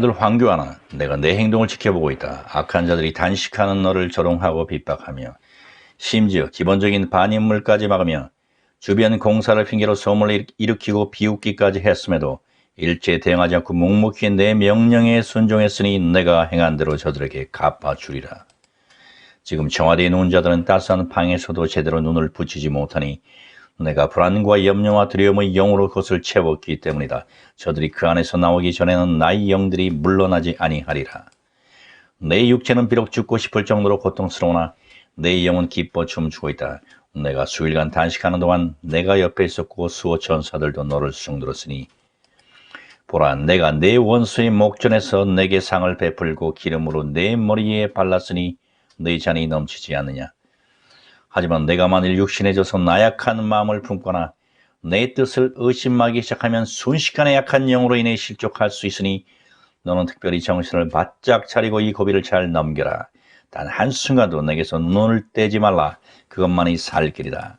내 아들 황교안아, 내가 내 행동을 지켜보고 있다. 악한 자들이 단식하는 너를 조롱하고 핍박하며 심지어 기본적인 반인물까지 막으며 주변 공사를 핑계로 소문을 일으키고 비웃기까지 했음에도 일제 대응하지 않고 묵묵히 내 명령에 순종했으니 내가 행한 대로 저들에게 갚아주리라. 지금 청와대에 누운 자들은 따스한 방에서도 제대로 눈을 붙이지 못하니 내가 불안과 염려와 두려움의 영으로 그것을 채웠기 때문이다. 저들이 그 안에서 나오기 전에는 나의 영들이 물러나지 아니하리라. 내 육체는 비록 죽고 싶을 정도로 고통스러우나 내 영은 기뻐 춤추고 있다. 내가 수일간 단식하는 동안 내가 옆에 있었고 수호 천사들도 너를 수종들었으니 보라 내가 내 원수의 목전에서 내게 상을 베풀고 기름으로 내 머리에 발랐으니 네 잔이 넘치지 않느냐. 하지만 내가 만일 육신해져서 나약한 마음을 품거나 내 뜻을 의심하기 시작하면 순식간에 약한 영으로 인해 실족할 수 있으니 너는 특별히 정신을 바짝 차리고 이 고비를 잘 넘겨라. 단 한순간도 내게서 눈을 떼지 말라. 그것만이 살 길이다.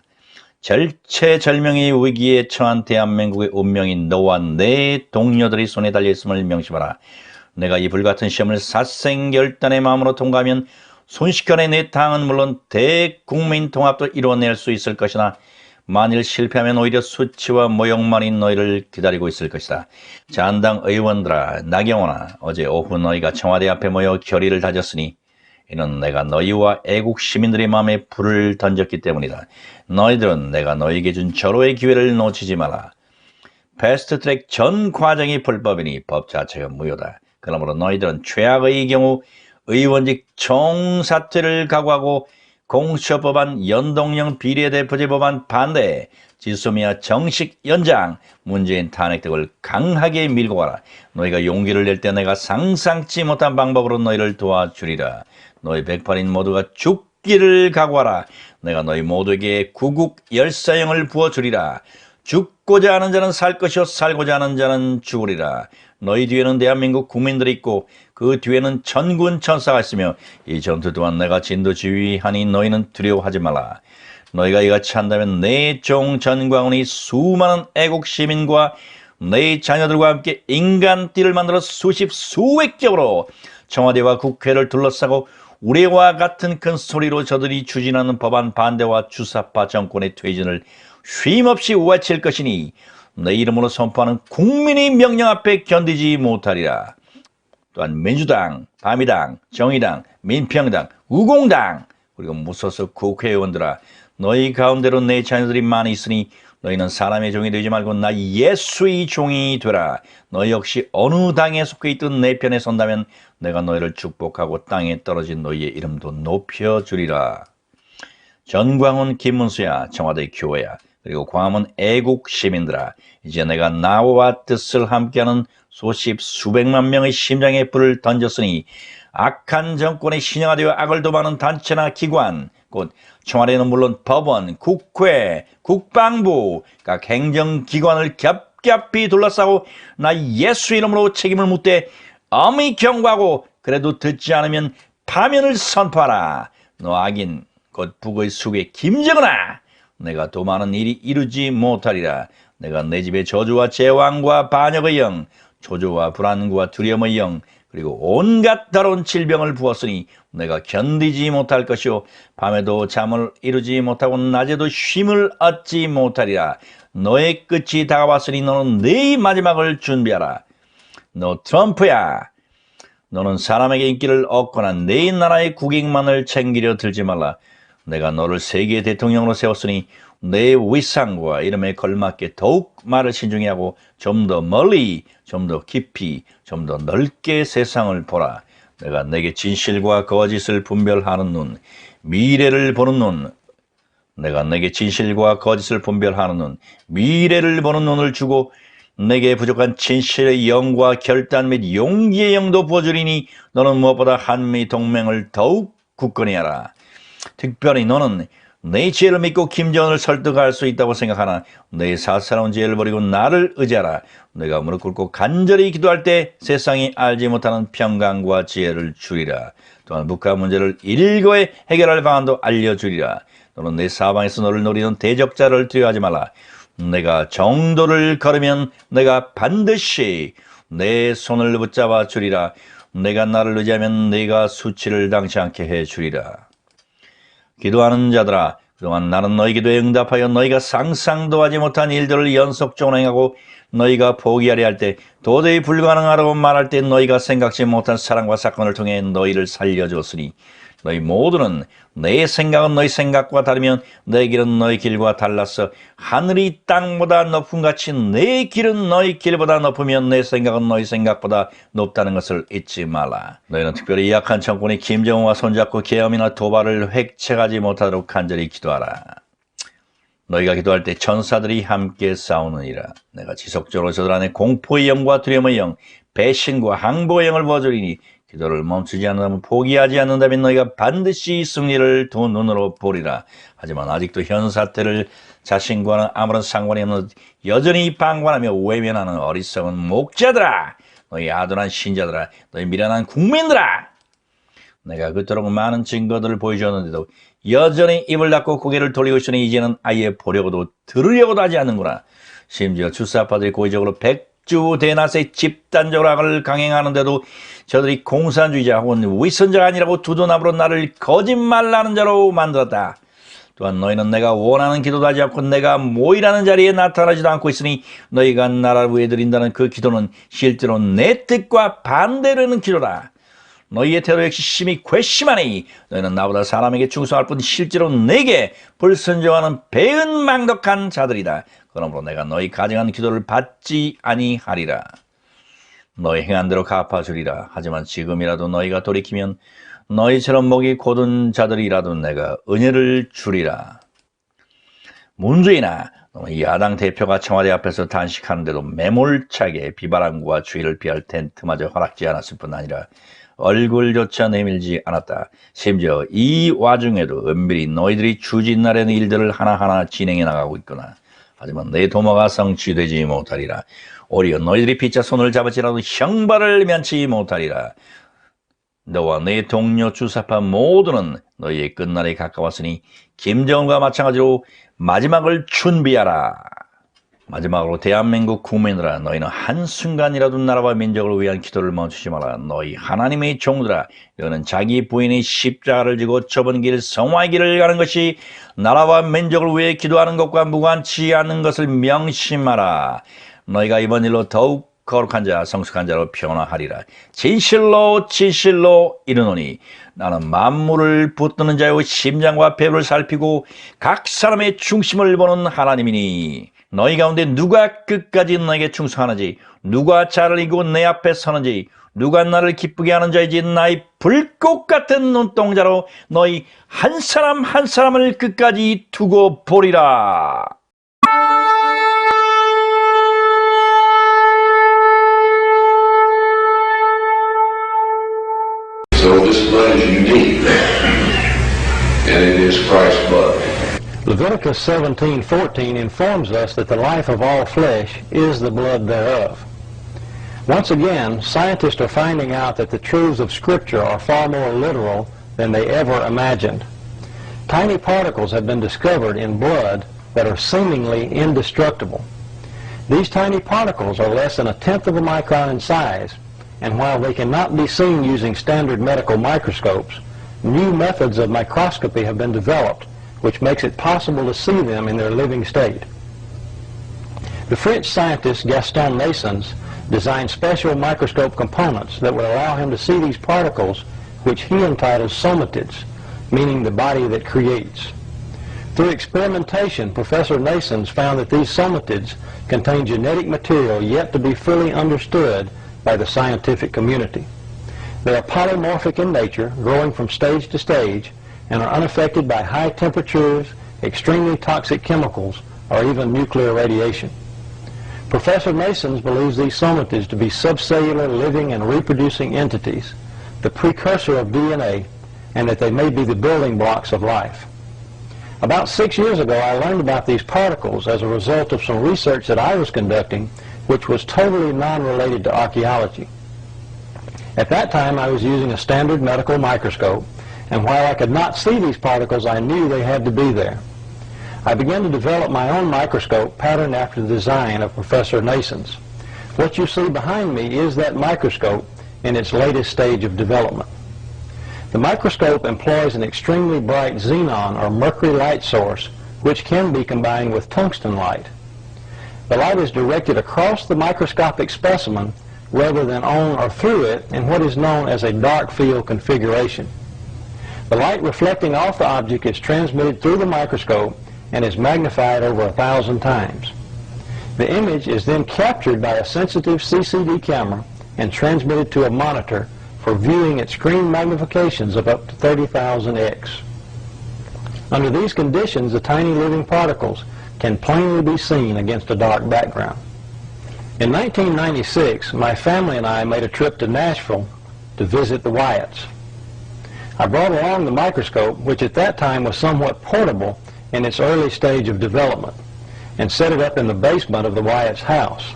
절체절명의 위기에 처한 대한민국의 운명인 너와 내 동료들의 손에 달려있음을 명심하라. 내가 이 불같은 시험을 사생결단의 마음으로 통과하면 순식간에 내 당은 물론 대국민 통합도 이루어낼 수 있을 것이나 만일 실패하면 오히려 수치와 모욕만인 너희를 기다리고 있을 것이다. 잔당 의원들아 나경원아 어제 오후 너희가 청와대 앞에 모여 결의를 다졌으니 이는 내가 너희와 애국 시민들의 마음에 불을 던졌기 때문이다. 너희들은 내가 너희에게 준 절호의 기회를 놓치지 마라. 패스트트랙 전 과정이 불법이니 법 자체가 무효다. 그러므로 너희들은 최악의 경우 의원직 총사퇴를 각오하고 공수처법안 연동형 비례대표제 법안 반대, 지소미아 정식 연장, 문재인 탄핵 등을 강하게 밀고 가라. 너희가 용기를 낼 때 내가 상상치 못한 방법으로 너희를 도와주리라. 너희 백팔인 모두가 죽기를 각오하라. 내가 너희 모두에게 구국 열사형을 부어주리라. 죽고자 하는 자는 살 것이요 살고자 하는 자는 죽으리라. 너희 뒤에는 대한민국 국민들이 있고 그 뒤에는 천군 천사가 있으며 이 전투 또한 내가 진도 지휘하니 너희는 두려워하지 말라. 너희가 이같이 한다면 내 종 전광훈이 수많은 애국 시민과 내 자녀들과 함께 인간띠를 만들어 수십 수백 격으로 청와대와 국회를 둘러싸고 우리와 같은 큰 소리로 저들이 추진하는 법안 반대와 주사파 정권의 퇴진을 쉼없이 외칠 것이니 내 이름으로 선포하는 국민의 명령 앞에 견디지 못하리라. 또한 민주당, 바미당, 정의당, 민평당, 우공당 그리고 무소속 국회의원들아 너희 가운데로 내 자녀들이 많이 있으니 너희는 사람의 종이 되지 말고 나 예수의 종이 되라. 너희 역시 어느 당에 속해 있든 내 편에 선다면 내가 너희를 축복하고 땅에 떨어진 너희의 이름도 높여주리라. 전광훈, 김문수야, 청와대 교회야, 그리고 광화문 애국 시민들아, 이제 내가 나와 뜻을 함께하는 수십 수백만 명의 심장에 불을 던졌으니 악한 정권에 신영화되어 악을 도모하는 단체나 기관, 곧 청와대는 물론 법원, 국회, 국방부, 각 행정기관을 겹겹이 둘러싸고 나 예수 이름으로 책임을 묻되 엄히 경고하고 그래도 듣지 않으면 파면을 선포하라. 너 악인 곧 북의 숙의 김정은아 내가 더 많은 일이 이루지 못하리라. 내가 내 집에 저주와 재왕과 반역의 영, 조조와 불안과 두려움의 영, 그리고 온갖 더러운 질병을 부었으니 내가 견디지 못할 것이요. 밤에도 잠을 이루지 못하고 낮에도 쉼을 얻지 못하리라. 너의 끝이 다가왔으니 너는 네 마지막을 준비하라. 너 트럼프야. 너는 사람에게 인기를 얻거나 내 나라의 국익만을 챙기려 들지 말라. 내가 너를 세계 대통령으로 세웠으니 내 위상과 이름에 걸맞게 더욱 말을 신중히 하고 좀 더 멀리, 좀 더 깊이, 좀 더 넓게 세상을 보라. 내가 내게 진실과 거짓을 분별하는 눈, 미래를 보는 눈, 내가 내게 진실과 거짓을 분별하는 눈, 미래를 보는 눈을 주고 내게 부족한 진실의 영과 결단 및 용기의 영도 부어주리니 너는 무엇보다 한미 동맹을 더욱 굳건히 하라. 특별히 너는 내 지혜를 믿고 김정은을 설득할 수 있다고 생각하나 내 사사로운 지혜를 버리고 나를 의지하라. 내가 무릎 꿇고 간절히 기도할 때 세상이 알지 못하는 평강과 지혜를 주리라. 또한 북한 문제를 일거에 해결할 방안도 알려주리라. 너는 내 사방에서 너를 노리는 대적자를 두려워하지 말라. 내가 정도를 걸으면 내가 반드시 내 손을 붙잡아 주리라. 내가 나를 의지하면 내가 수치를 당치 않게 해 주리라. 기도하는 자들아, 그동안 나는 너희 기도에 응답하여 너희가 상상도 하지 못한 일들을 연속적으로 행하고 너희가 포기하려 할 때 도저히 불가능하다고 말할 때 너희가 생각지 못한 사랑과 사건을 통해 너희를 살려주었으니 너희 모두는 내 생각은 너희 생각과 다르면 내 길은 너희 길과 달라서 하늘이 땅보다 높은 같이 내 길은 너희 길보다 높으면 내 생각은 너희 생각보다 높다는 것을 잊지 말라. 너희는 특별히 약한 정권이 김정은과 손잡고 계엄이나 도발을 획책하지 못하도록 간절히 기도하라. 너희가 기도할 때 천사들이 함께 싸우느니라. 내가 지속적으로 저들 안에 공포의 영과 두려움의 영, 배신과 항복의 영을 부어주리니 기도를 멈추지 않는다면 포기하지 않는다면 너희가 반드시 승리를 두 눈으로 보리라. 하지만 아직도 현 사태를 자신과는 아무런 상관이 없는 여전히 방관하며 외면하는 어리석은 목자들아. 너희 아둔한 신자들아. 너희 미련한 국민들아. 내가 그토록 많은 증거들을 보여주었는데도 여전히 입을 닫고 고개를 돌리고 있으니 이제는 아예 보려고도 들으려고도 하지 않는구나. 심지어 주사파들이 고의적으로 백 주 대낮에 집단적으로 악을 강행하는데도 저들이 공산주의자 혹은 위선자가 아니라고 두둔함으로 나를 거짓말하는 자로 만들었다. 또한 너희는 내가 원하는 기도도 하지 않고 내가 모이라는 자리에 나타나지도 않고 있으니 너희가 나라를 위해 드린다는 그 기도는 실제로 내 뜻과 반대되는 기도다. 너희의 태도 역시 심히 괘씸하니 너희는 나보다 사람에게 충성할 뿐 실제로 내게 불순종하는 배은망덕한 자들이다. 그러므로 내가 너희 가정한 기도를 받지 아니하리라. 너희 행한 대로 갚아주리라. 하지만 지금이라도 너희가 돌이키면 너희처럼 목이 곧은 자들이라도 내가 은혜를 주리라. 문재인아, 야당 대표가 청와대 앞에서 단식하는데도 매몰차게 비바람과 주의를 피할 텐트마저 허락지 않았을 뿐 아니라 얼굴조차 내밀지 않았다. 심지어 이 와중에도 은밀히 너희들이 추진하려는 일들을 하나하나 진행해 나가고 있구나. 하지만 내 도모가 성취되지 못하리라. 오히려 너희들이 피자 손을 잡을지라도 형벌을 면치 못하리라. 너와 내 동료 주사파 모두는 너희의 끝날이 가까웠으니 김정은과 마찬가지로 마지막을 준비하라. 마지막으로 대한민국 국민들아 너희는 한순간이라도 나라와 민족을 위한 기도를 멈추지 마라. 너희 하나님의 종들아 너는 자기 부인의 십자가를 지고 좁은 길 성화의 길을 가는 것이 나라와 민족을 위해 기도하는 것과 무관치 않은 것을 명심하라. 너희가 이번 일로 더욱 거룩한 자, 성숙한 자로 변화하리라. 진실로 진실로 이르노니 나는 만물을 붙드는 자의 심장과 배를 살피고 각 사람의 중심을 보는 하나님이니 너희 가운데 누가 끝까지 너에게 충성하는지 누가 자를 이기고 내 앞에 서는지 누가 나를 기쁘게 하는 자이지 나의 불꽃 같은 눈동자로 너희 한 사람 한 사람을 끝까지 두고 보리라. So this blood is unique, and it is Christ's blood. Leviticus 17:14 informs us that the life of all flesh is the blood thereof. Once again, scientists are finding out that the truths of Scripture are far more literal than they ever imagined. Tiny particles have been discovered in blood that are seemingly indestructible. These tiny particles are less than a tenth of a micron in size, and while they cannot be seen using standard medical microscopes, new methods of microscopy have been developed which makes it possible to see them in their living state. The French scientist Gaston Naessens designed special microscope components that would allow him to see these particles, which he entitled somatids, meaning the body that creates. Through experimentation, Professor Naessens found that these somatids contain genetic material yet to be fully understood by the scientific community. They are polymorphic in nature, growing from stage to stage, and are unaffected by high temperatures, extremely toxic chemicals, or even nuclear radiation. Professor Masons believes these somatids to be subcellular living and reproducing entities, the precursor of DNA, and that they may be the building blocks of life. About six years ago, I learned about these particles as a result of some research that I was conducting, which was totally non-related to archaeology. At that time, I was using a standard medical microscope, and while I could not see these particles, I knew they had to be there. I began to develop my own microscope patterned after the design of Professor Nason's. What you see behind me is that microscope in its latest stage of development. The microscope employs an extremely bright xenon or mercury light source which can be combined with tungsten light. The light is directed across the microscopic specimen rather than on or through it in what is known as a dark field configuration. The light reflecting off the object is transmitted through the microscope and is magnified over a thousand times. The image is then captured by a sensitive CCD camera and transmitted to a monitor for viewing at screen magnifications of up to 30,000x. Under these conditions, the tiny living particles can plainly be seen against a dark background. In 1996, my family and I made a trip to Nashville to visit the Wyatts. I brought along the microscope, which at that time was somewhat portable in its early stage of development, and set it up in the basement of the Wyatt's house.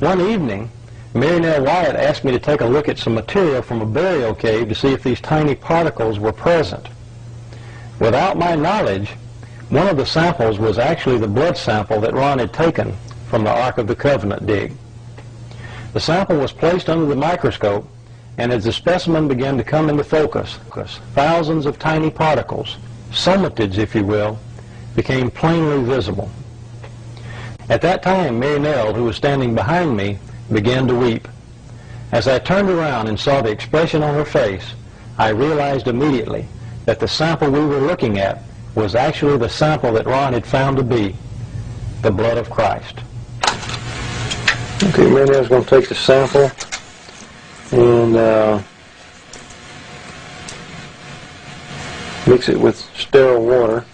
One evening, Mary Wyatt asked me to take a look at some material from a burial cave to see if these tiny particles were present. Without my knowledge, one of the samples was actually the blood sample that Ron had taken from the Ark of the Covenant dig. The sample was placed under the microscope, and as the specimen began to come into focus, thousands of tiny particles, somatids if you will, became plainly visible. At that time, Mary Nell, who was standing behind me, began to weep. As I turned around and saw the expression on her face, I realized immediately that the sample we were looking at was actually the sample that Ron had found to be the blood of Christ. Okay, Mary Nell's going to take the sample and uh, mix it with sterile water.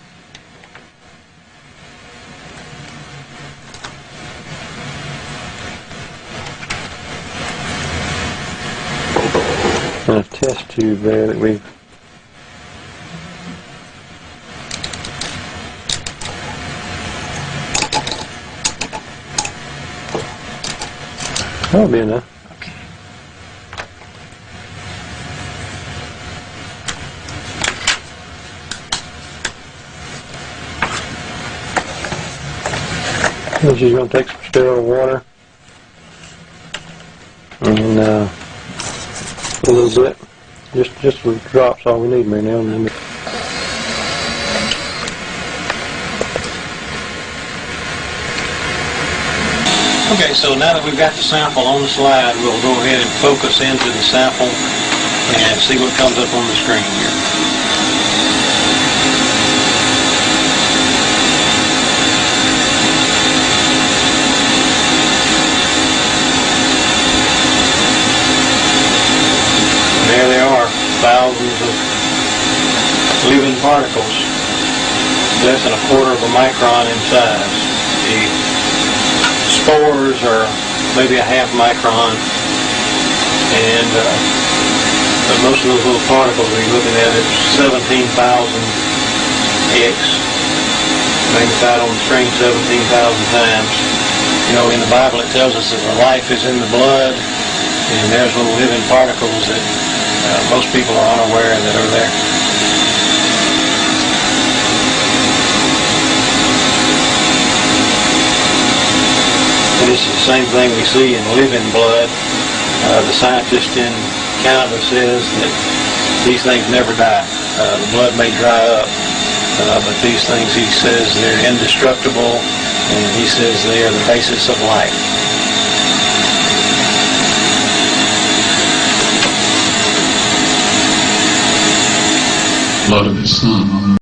And a test tube there that we've That'll be enough. Then she's going to take some sterile water and uh, a little bit, just just a drops all we need, Mary now. and then- Okay, so now that we've got the sample on the slide, we'll go ahead and focus into the sample and see what comes up on the screen here. There they are, thousands of living particles, less than a quarter of a micron in size. The spores are maybe a half micron, and uh, but most of those little particles we're looking at is 17,000 x magnified on the screen 17,000 times. You know, in the Bible it tells us that the life is in the blood, and there's little living particles that uh, most people are unaware that are there. And this is the same thing we see in living blood. Uh, the scientist in Canada says that these things never die. Uh, the blood may dry up, uh, but these things, he says, they're indestructible, and he says they are the basis of life. blood of his son.